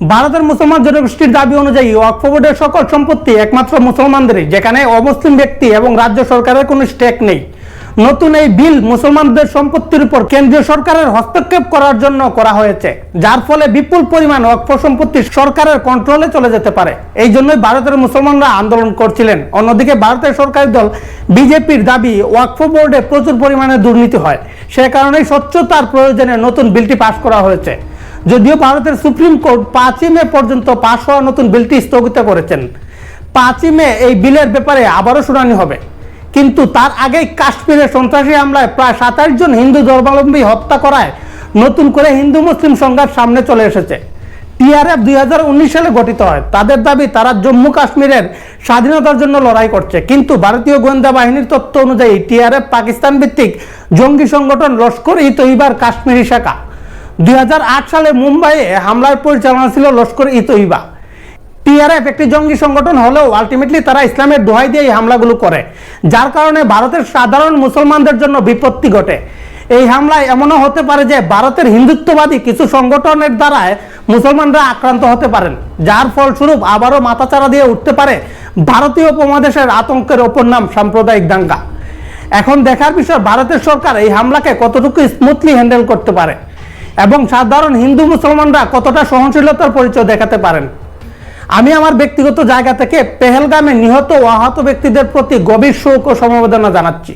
ভারতের মুসলমান জনগোষ্ঠীর দাবি অনুযায়ী ওয়াকফ বোর্ডের সকল সম্পত্তি একমাত্র মুসলমানদেরই যেখানে অমুসলিম ব্যক্তি এবং রাজ্য সরকারের কোনো স্টেক নেই। নতুন এই বিল মুসলমানদের সম্পত্তির উপর কেন্দ্রীয় সরকারের হস্তক্ষেপ করার জন্য করা হয়েছে, যার ফলে বিপুল পরিমাণ ওয়াকফ সম্পত্তি সরকারের কন্ট্রোলে চলে যেতে পারে। এই জন্যই ভারতের মুসলমানরা আন্দোলন করছিলেন। অন্যদিকে ভারতের সরকারি দল বিজেপির দাবি ওয়াকফ বোর্ডে প্রচুর পরিমাণে দুর্নীতি হয়। সে কারণেই স্বচ্ছতার প্রয়োজনে নতুন বিলটি পাশ করা হয়েছে। যদিও ভারতের সুপ্রিম কোর্ট পাঁচই মে পর্যন্ত পাশ হওয়া নতুন বিলটি স্থগিত করেছেন। পাঁচই মে এই বিলের ব্যাপারে আবারও শুনানি হবে। কিন্তু তার আগেই কাশ্মীরে সন্ত্রাসী হামলায় প্রায় সাতাশ জন হিন্দু ধর্মাবলম্বী হত্যা করায় নতুন করে হিন্দু মুসলিম সংঘাত সামনে চলে এসেছে। টিআরএফ দুই হাজার উনিশ সালে গঠিত হয়। তাদের দাবি, তারা জম্মু কাশ্মীরের স্বাধীনতার জন্য লড়াই করছে। কিন্তু ভারতীয় গোয়েন্দা বাহিনীর তথ্য অনুযায়ী টিআরএফ পাকিস্তান ভিত্তিক জঙ্গি সংগঠন লস্কর ই তৈবার কাশ্মীরি শাখা দুই হাজার আট সালে মুম্বাইয়ে হামলার পরিচালনা ছিল লস্কর ই তৈবা টিআরএফ একটি জঙ্গি সংগঠন হলেও আলটিমেটলি তারা ইসলামের দোহাই দিয়ে এই হামলাগুলো করে, যার কারণে ভারতের সাধারণ মুসলমানদের জন্য বিপত্তি ঘটে। এই হামলায় এমনও হতে পারে যে ভারতের হিন্দুত্ববাদী কিছু সংগঠনের দ্বারায় মুসলমানরা আক্রান্ত হতে পারেন, যার ফলস্বরূপ আবারও মাথাচাড়া দিয়ে উঠতে পারে ভারতীয় উপমহাদেশের আতঙ্কের ওপর নাম সাম্প্রদায়িক দাঙ্গা। এখন দেখার বিষয়, ভারতের সরকার এই হামলাকে কতটুকু স্মুথলি হ্যান্ডেল করতে পারে? এবং সাধারণ হিন্দু মুসলমানরা কতটা সহনশীলতার পরিচয় দেখাতে পারেন? আমি আমার ব্যক্তিগত জায়গা থেকে পেহেলগামে নিহত ও আহত ব্যক্তিদের প্রতি গভীর শোক ও সমবেদনা জানাচ্ছি।